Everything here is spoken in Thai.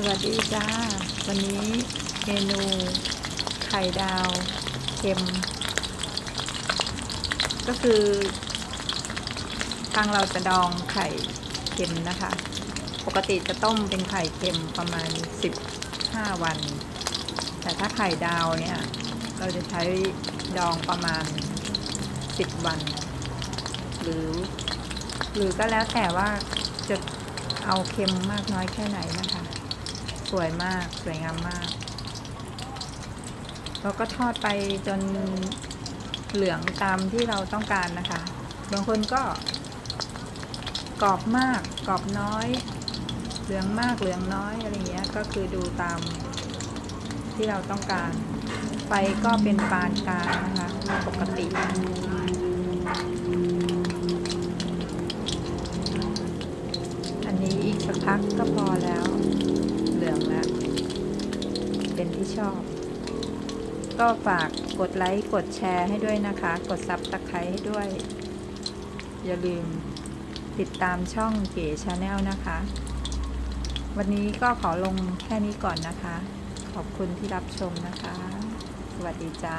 สวัสดีจ้า วันนี้เมนูไข่ดาวเค็ม ก็คือทางเราจะดองไข่เค็มนะคะ ปกติจะต้มเป็นไข่เค็มประมาณ 15 วัน แต่ถ้าไข่ดาวเนี่ย เราจะใช้ดองประมาณ 10 วัน หรือ หรือก็แล้วแต่ว่าจะเอาเค็มมากน้อยแค่ไหนนะคะ สวยมากสวยงามมาก เราก็ทอดไปจนเหลืองตามที่เราต้องการนะคะ บางคนก็กรอบมากกรอบน้อย เหลืองมากเหลืองน้อยอะไรเงี้ยก็คือดูตามที่เราต้องการ ไฟก็เป็นปานกลางนะคะปกติอันนี้อีกสักพักก็พอแล้ว ลืองแล้ว เป็นที่ชอบ ก็ฝากกดไลค์ กดแชร์ให้ด้วยนะคะ กดซับสไครต์ให้ด้วย อย่าลืมติดตามช่องเก๋ชาแนลนะคะ วันนี้ก็ขอลงแค่นี้ก่อนนะคะ ขอบคุณที่รับชมนะคะ สวัสดีจ้า